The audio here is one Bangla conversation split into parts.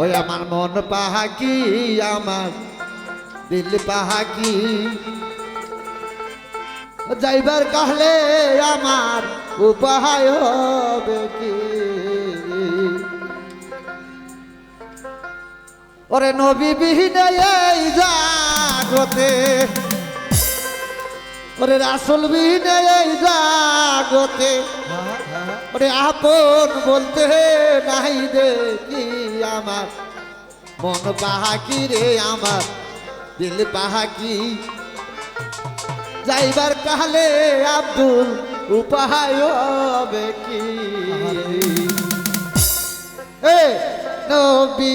ওই আমার মন পাহাকি, আমার দিল পাহাকি। যাইবার কাহলে আমার উপায় হবে কি? ওরে নবী বিহীনে এই জাগতে, ওরে রাসুল বিহীনে এই জাগতে ওরে আপন বলতে নাই দেখি আমার। মন পাহাকি রে আমার, দিল পাহাকি যাইবার কাহলে আব্দুল উপায় হবে কি? এ নবী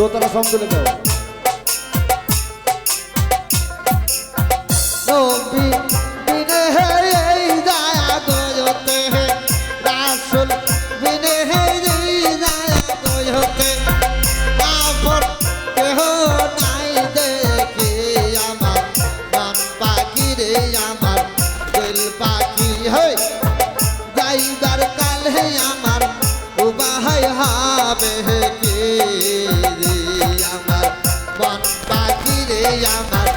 দোতলা সব তুলে দাও। নবী আমার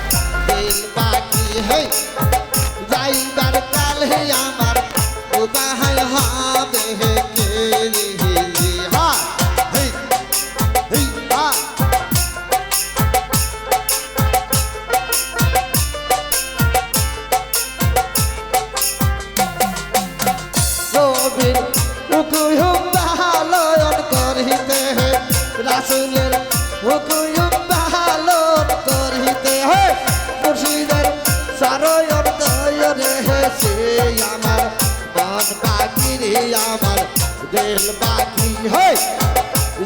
দিল পাখি হই। যাইবার কালে আমার উবাহাই হবে কে হা, হেই হেই, হা। নবীর হুকুম বাহালয়ন করিতে হে দিল বাকি হই।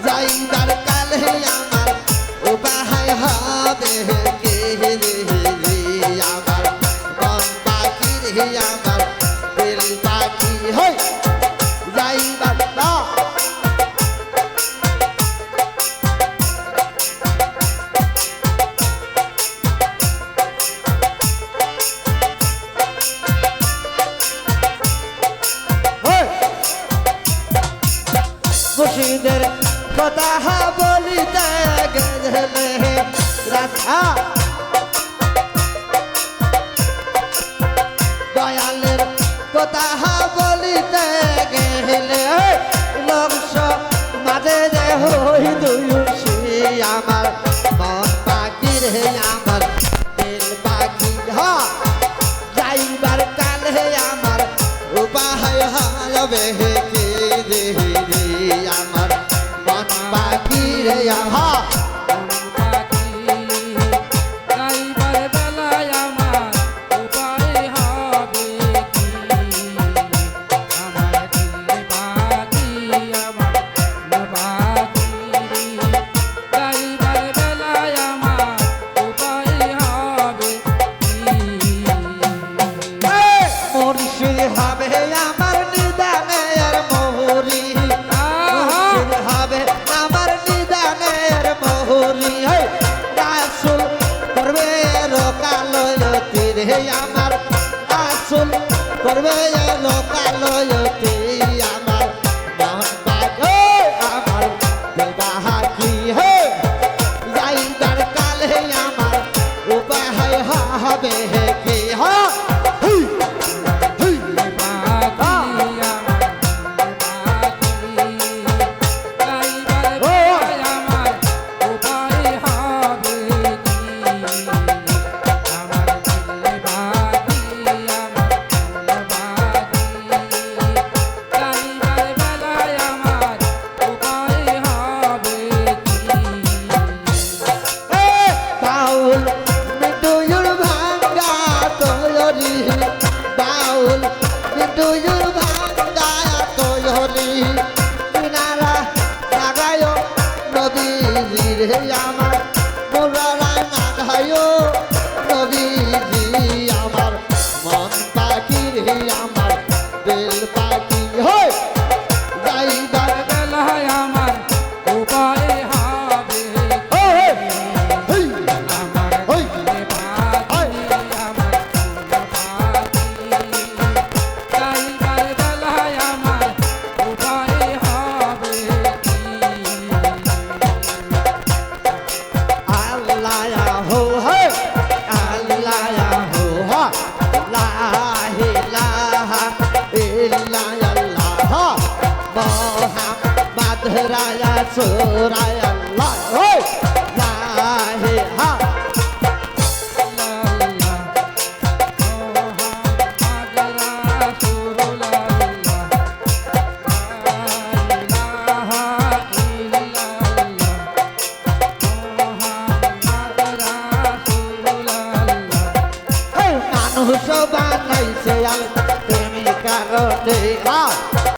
যাই দরকার হে আমার উপায় হবে। কে রে মুর্শিদের কথা বলিতে গেলে রাধা দয়ালের কথা বলিতে গেলে লক্ষ মাঝে হই দুয়ুষি আমার মন পাখি রে আমার দিল পাখি হা যাইবার কালে আমার, উপায় হবে কে পাখি রে আমার তার আসন করবে লোকালয়তে দিল পাখি রাসূলুল্লাহ